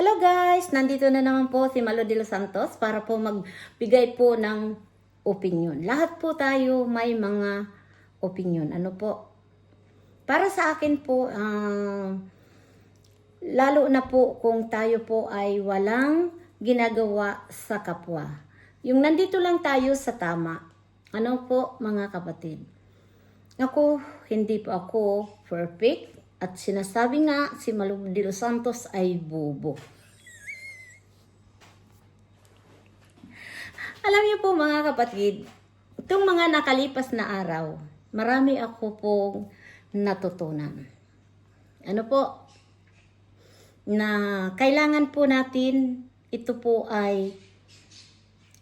Hello guys! Nandito na naman po si Malo de los Santos para po magbigay po ng opinion. Lahat po tayo may mga opinion. Ano po? Para sa akin po, ah, lalo na po kung tayo po ay walang ginagawa sa kapwa. Yung nandito lang tayo sa tama. Ano po mga kapatid? Ako, hindi po ako perfect. At sinasabi nga si Malu de los Santos ay bobo. Alam niyo po mga kapatid, itong mga nakalipas na araw, marami ako pong natutunan. Ano po? Na kailangan po natin ito po ay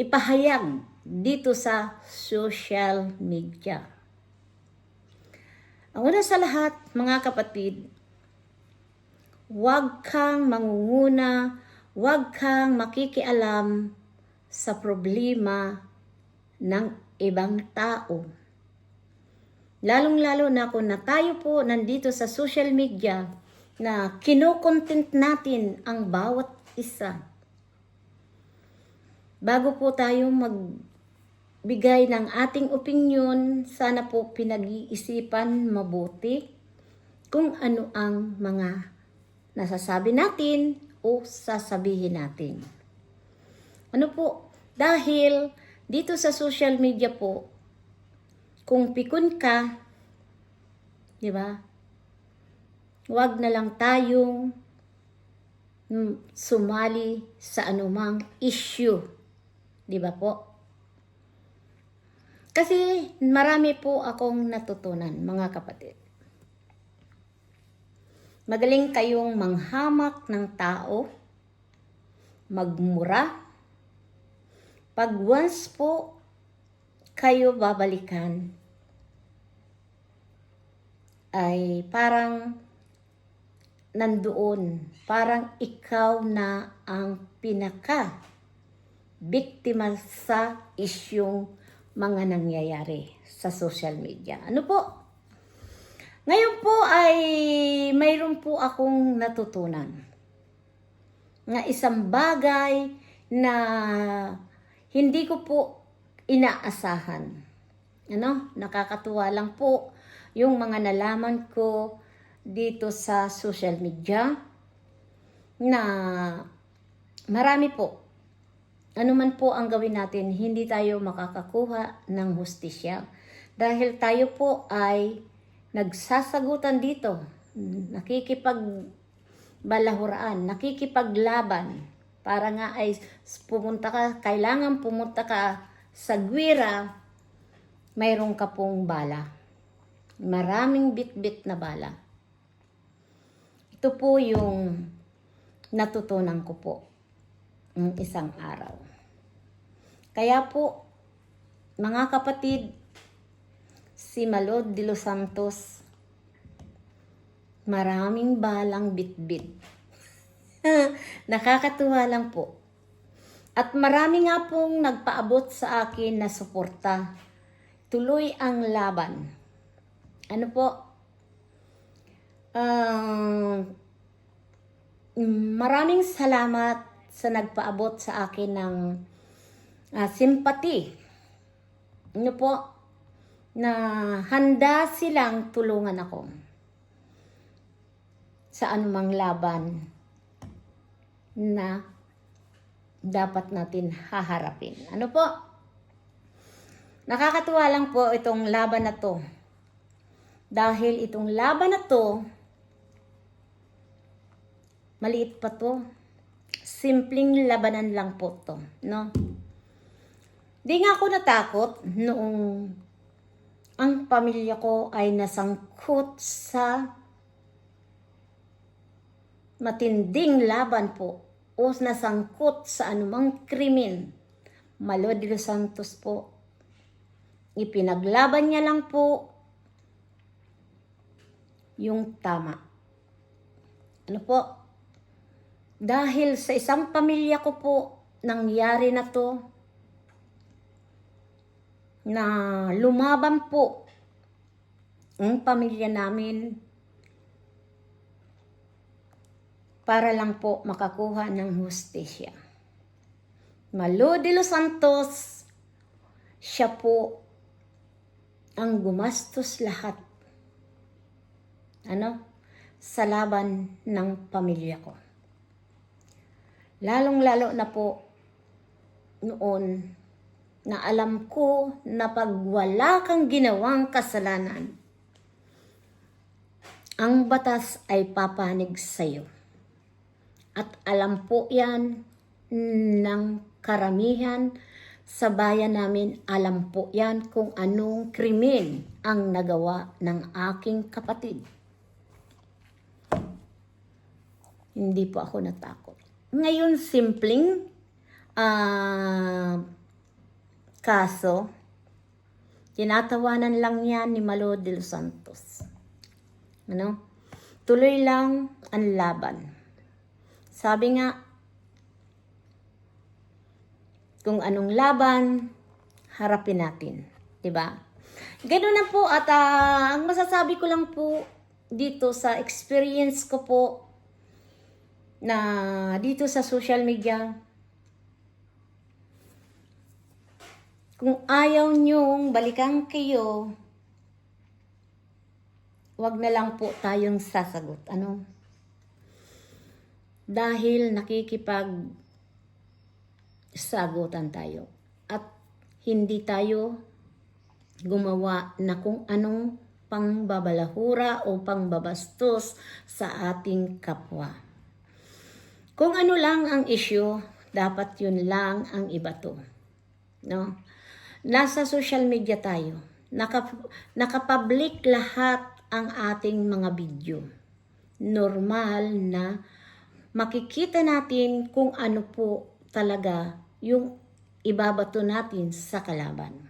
ipahayag dito sa social media. Ang una sa lahat, mga kapatid, huwag kang mangunguna, huwag kang makikialam sa problema ng ibang tao. Lalong-lalo na kung na tayo po nandito sa social media na kinokontent natin ang bawat isa. Bago po tayo magbigay ng ating opinion, sana po pinag-iisipan mabuti kung ano ang mga nasasabi natin o sasabihin natin. Ano po? Dahil dito sa social media po, kung pikon ka, di ba? Huwag na lang tayong mm, sumali sa anumang issue. Di ba po? Kasi marami po akong natutunan, mga kapatid. Magaling kayong manghamak ng tao, magmura, pag once po kayo babalikan, ay parang nandoon, parang ikaw na ang pinaka biktima sa isyong mga nangyayari sa social media. Ano po? Ngayon po ay mayroon po akong natutunan na isang bagay na hindi ko po inaasahan. Ano? Nakakatuwa lang po yung mga nalaman ko dito sa social media na marami po. Ano man po ang gawin natin, hindi tayo makakakuha ng hustisya. Dahil tayo po ay nagsasagutan dito, nakikipag balahuraan, nakikipaglaban para nga ay pumunta ka, kailangan pumunta ka sa gwira, mayroon ka pong bala. Maraming bit-bit na bala. Ito po yung natutunan ko po ng isang araw. Kaya po, mga kapatid, si Malod de los Santos, maraming balang bit-bit. Nakakatuwa lang po. At marami nga pong nagpaabot sa akin na suporta. Tuloy ang laban. Ano po? Ah, maraming salamat sa nagpaabot sa akin ng ah, simpati. Ano po? Na handa silang tulungan ako sa anumang laban na dapat natin haharapin. Ano po? Nakakatuwa lang po itong laban na to. Dahil itong laban na to, maliit pa to. Simpleng labanan lang po to. No? Di nga ako natakot noong ang pamilya ko ay nasangkot sa matinding laban po o nasangkot sa anumang krimen. Malo de Santos po. Ipinaglaban niya lang po yung tama. Ano po? Dahil sa isang pamilya ko po, nangyari na to, na lumaban po ang pamilya namin para lang po makakuha ng hustisya. Malo de los Santos, siya po ang gumastos lahat. Ano? Sa laban ng pamilya ko. Lalong-lalo na po noon na alam ko na pag wala kang ginawang kasalanan, ang batas ay papanig sa'yo. At alam po yan ng karamihan sa bayan namin, alam po yan kung anong krimen ang nagawa ng aking kapatid. Hindi po ako natakot. Ngayon, simpleng ah, kaso, tinatawanan lang yan ni Malo de los Santos. Ano? Tuloy lang ang laban. Sabi nga, kung anong laban, harapin natin. ba? Ganun na po at ah, ang masasabi ko lang po dito sa experience ko po na dito sa social media, kung ayaw nyong balikan kayo, wag na lang po tayong sasagot. Ano? Dahil nakikipag sagutan tayo. At hindi tayo gumawa na kung anong pangbabalahura o pangbabastos sa ating kapwa. Kung ano lang ang issue, dapat yun lang ang ibato. No? Nasa social media tayo. Naka, nakapublic lahat ang ating mga video. Normal na makikita natin kung ano po talaga yung ibabato natin sa kalaban.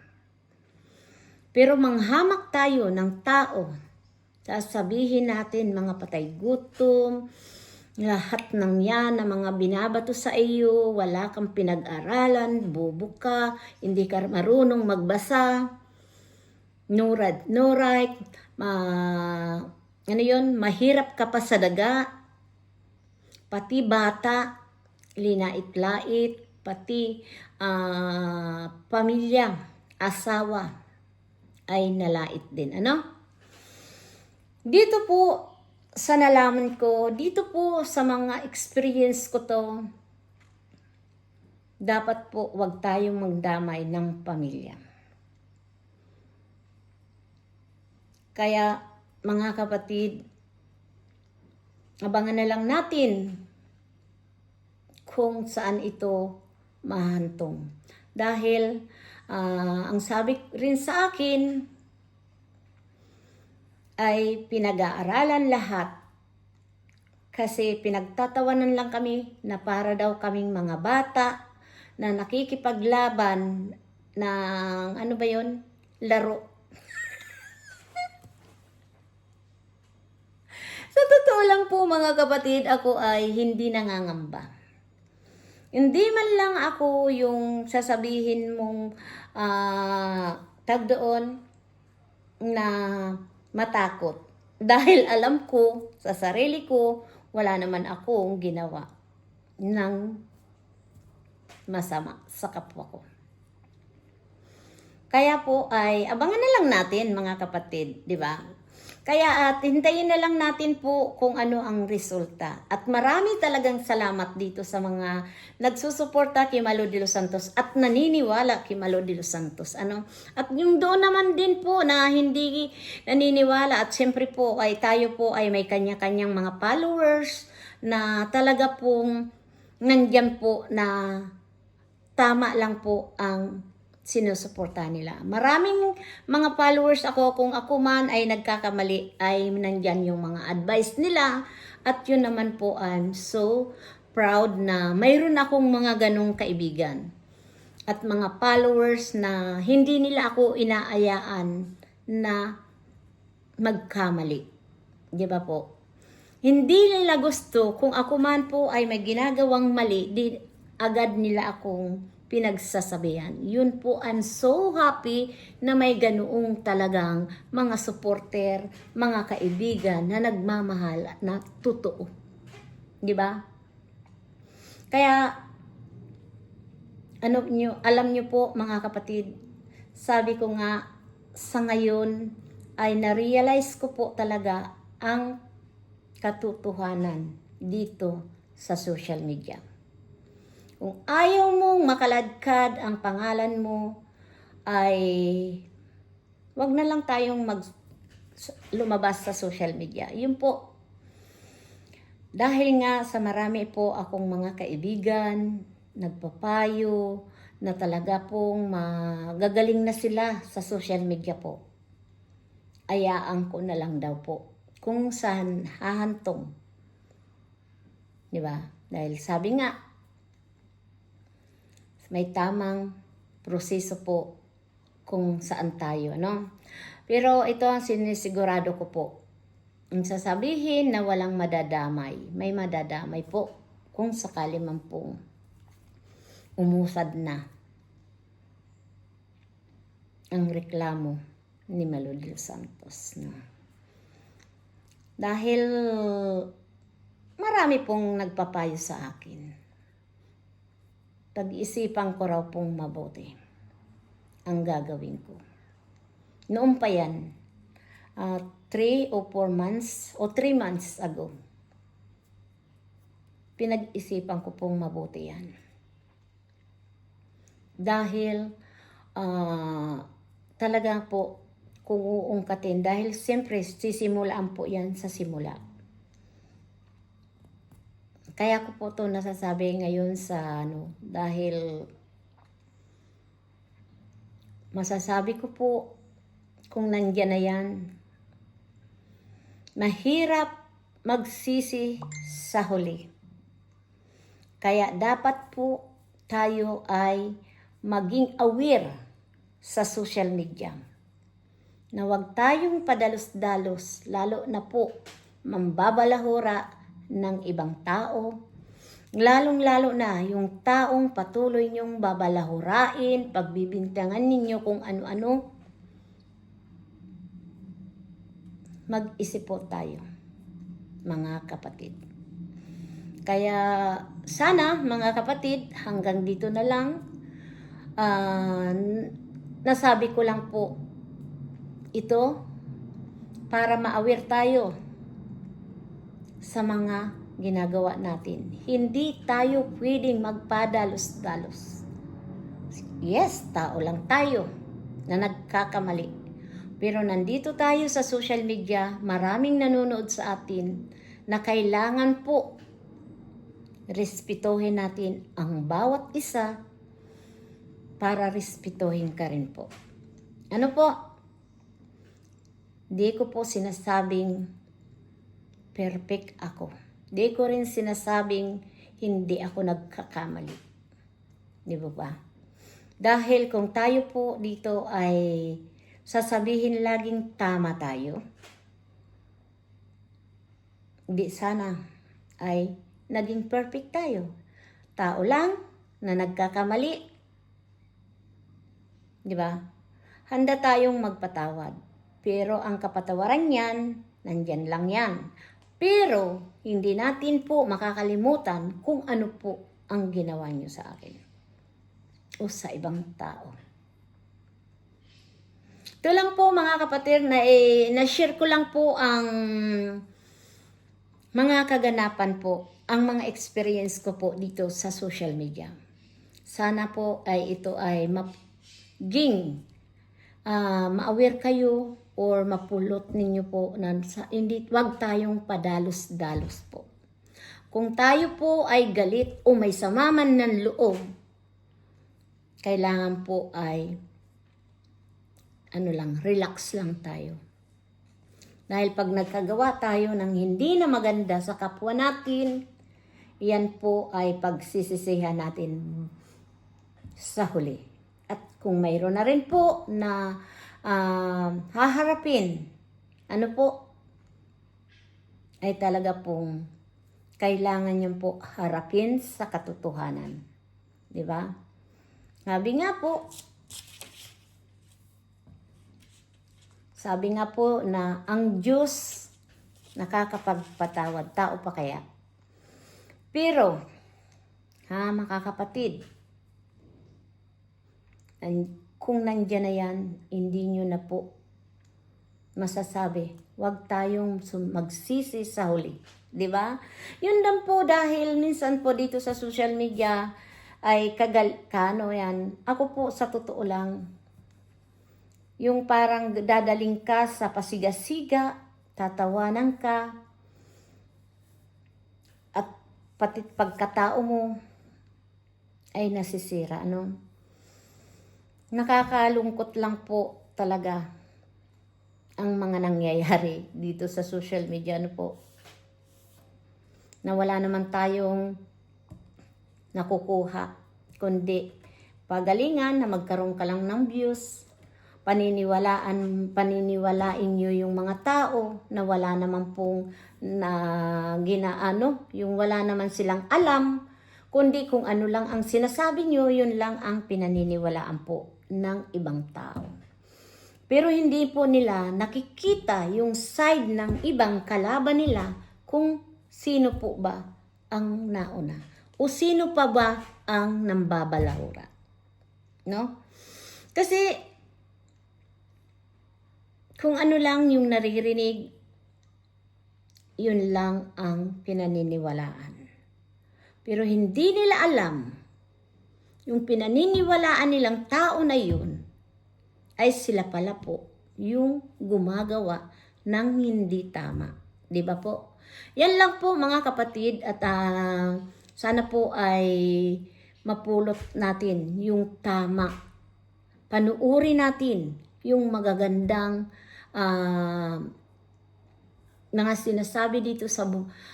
Pero manghamak tayo ng tao, sasabihin natin mga patay gutom, lahat ng yan na mga binabato sa iyo, wala kang pinag-aralan, bobo ka, hindi ka marunong magbasa, no read, no write, ma, ano yun, mahirap ka pa sa daga, pati bata, linait-lait, pati ah, pamilya, asawa, ay nalait din. Ano? Dito po, sa nalaman ko, dito po sa mga experience ko to, dapat po wag tayong magdamay ng pamilya. Kaya, mga kapatid, abangan na lang natin kung saan ito mahantong. Dahil, ah, ang sabi rin sa akin, ay pinag-aaralan lahat. Kasi pinagtatawanan lang kami na para daw kaming mga bata na nakikipaglaban ng ano ba yon laro. Sa totoo lang po mga kapatid, ako ay hindi nangangamba. Hindi man lang ako yung sasabihin mong ah, tag doon na matakot. Dahil alam ko sa sarili ko, wala naman akong ginawa ng masama sa kapwa ko. Kaya po ay abangan na lang natin mga kapatid, di ba? Kaya at hintayin na lang natin po kung ano ang resulta. At marami talagang salamat dito sa mga nagsusuporta kay Malo de los Santos at naniniwala kay Malo de los Santos. Ano? At yung doon naman din po na hindi naniniwala at siyempre po ay tayo po ay may kanya-kanyang mga followers na talaga pong nandyan po na tama lang po ang sinusuporta nila. Maraming mga followers ako, kung ako man ay nagkakamali, ay nandyan yung mga advice nila. At yun naman po, I'm so proud na mayroon akong mga ganong kaibigan. At mga followers na hindi nila ako inaayaan na magkamali. Di ba po? Hindi nila gusto kung ako man po ay may ginagawang mali, di agad nila akong pinagsasabihan. Yun po, I'm so happy na may ganoong talagang mga supporter, mga kaibigan na nagmamahal at na totoo. Di ba? Kaya, ano nyo, alam nyo po mga kapatid, sabi ko nga, sa ngayon ay na-realize ko po talaga ang katotohanan dito sa social media. Kung ayaw mong makaladkad ang pangalan mo, ay wag na lang tayong mag lumabas sa social media. Yun po. Dahil nga sa marami po akong mga kaibigan, nagpapayo, na talaga pong magagaling na sila sa social media po. Ayaan ko na lang daw po kung saan hahantong. Di ba? Dahil sabi nga, may tamang proseso po kung saan tayo, no? Pero ito ang sinisigurado ko po. Ang sasabihin na walang madadamay, may madadamay po kung sakali man pong umusad na ang reklamo ni Malulio Santos. No? Dahil marami pong nagpapayo sa akin. Pag-isipan ko raw pong mabuti ang gagawin ko. Noon pa yan, 3 o 4 months o 3 months ago, pinag-isipan ko pong mabuti yan. Dahil ah, talaga po kung uungkatin dahil siyempre sisimulaan po yan sa simula. Kaya ko po to nasasabi ngayon sa ano dahil masasabi ko po kung nandyan na yan mahirap magsisi sa huli. Kaya dapat po tayo ay maging aware sa social media. Na huwag tayong padalos-dalos, lalo na po mambabalahura ng ibang tao. Lalong-lalo na yung taong patuloy niyong babalahurain, pagbibintangan ninyo kung ano-ano. Mag-isip po tayo, mga kapatid. Kaya sana mga kapatid, hanggang dito na lang. Ah, nasabi ko lang po ito para ma-aware tayo sa mga ginagawa natin. Hindi tayo pwedeng magpadalos-dalos. Yes, tao lang tayo na nagkakamali. Pero nandito tayo sa social media, maraming nanonood sa atin na kailangan po respetuhin natin ang bawat isa para respetuhin ka rin po. Ano po? Di ko po sinasabing perfect ako. Di ko rin sinasabing hindi ako nagkakamali. Di ba ba? Dahil kung tayo po dito ay sasabihin laging tama tayo, di sana ay naging perfect tayo. Tao lang na nagkakamali. Di ba? Handa tayong magpatawad. Pero ang kapatawaran niyan, nandyan lang yan. Pero hindi natin po makakalimutan kung ano po ang ginawa niyo sa akin o sa ibang tao. Ito lang po mga kapatid na eh, na-share ko lang po ang mga kaganapan po, ang mga experience ko po dito sa social media. Sana po ay ito ay maging ah, ma-aware kayo or mapulot ninyo po na sa, hindi wag tayong padalos-dalos po. Kung tayo po ay galit o may samaman ng loob, kailangan po ay ano lang, relax lang tayo. Dahil pag nagkagawa tayo ng hindi na maganda sa kapwa natin, yan po ay pagsisisihan natin sa huli. At kung mayroon na rin po na ah, haharapin, ano po, ay talaga pong kailangan niyo po harapin sa katotohanan. Di ba? Sabi nga po, sabi nga po na ang Diyos nakakapagpatawad. Tao pa kaya? Pero, ha, makakapatid, an- kung nandyan na yan, hindi nyo na po masasabi, wag tayong magsisi sa huli. 'Di ba? Yun lang po dahil minsan po dito sa social media ay kagal kano yan. Ako po sa totoo lang yung parang dadaling ka sa pasigasiga, tatawanan ka, at pati pagkatao mo ay nasisira, ano? Nakakalungkot lang po talaga ang mga nangyayari dito sa social media, ano po? Na wala naman tayong nakukuha, kundi pagalingan na magkaroon ka lang ng views, paniniwalaan, paniniwalain nyo yung mga tao na wala naman pong na ginaano, yung wala naman silang alam, kundi kung ano lang ang sinasabi nyo, yun lang ang pinaniniwalaan po ng ibang tao. Pero hindi po nila nakikita yung side ng ibang kalaban nila kung sino po ba ang nauna o sino pa ba ang nambabalahura. No? Kasi kung ano lang yung naririnig, yun lang ang pinaniniwalaan. Pero hindi nila alam yung pinaniniwalaan nilang tao na yun ay sila pala po yung gumagawa ng hindi tama. Di ba po? Yan lang po mga kapatid at ah, sana po ay mapulot natin yung tama. Panuuri natin yung magagandang ah, mga sinasabi dito sa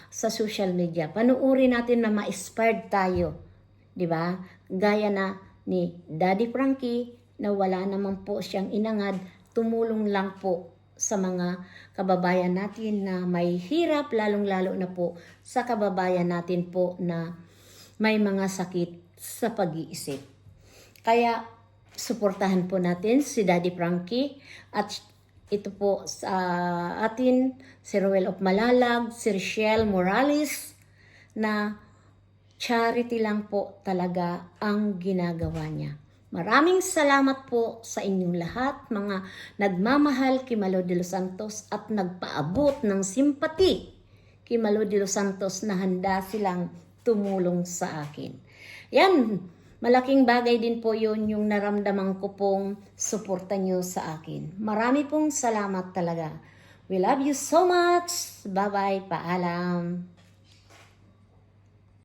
sa social media. Panuuri natin na ma-inspired tayo. 'Di ba? Gaya na ni Daddy Frankie na wala naman po siyang inangad, tumulong lang po sa mga kababayan natin na may hirap, lalong-lalo na po sa kababayan natin po na may mga sakit sa pag-iisip. Kaya suportahan po natin si Daddy Frankie at ito po sa atin si Roel of Malalag, si Rochelle Morales na charity lang po talaga ang ginagawa niya. Maraming salamat po sa inyong lahat, mga nagmamahal kay Malo de los Santos at nagpaabot ng simpati kay Malo de los Santos na handa silang tumulong sa akin. Yan, malaking bagay din po yun yung naramdaman ko pong suporta nyo sa akin. Marami pong salamat talaga. We love you so much. Bye-bye. Paalam.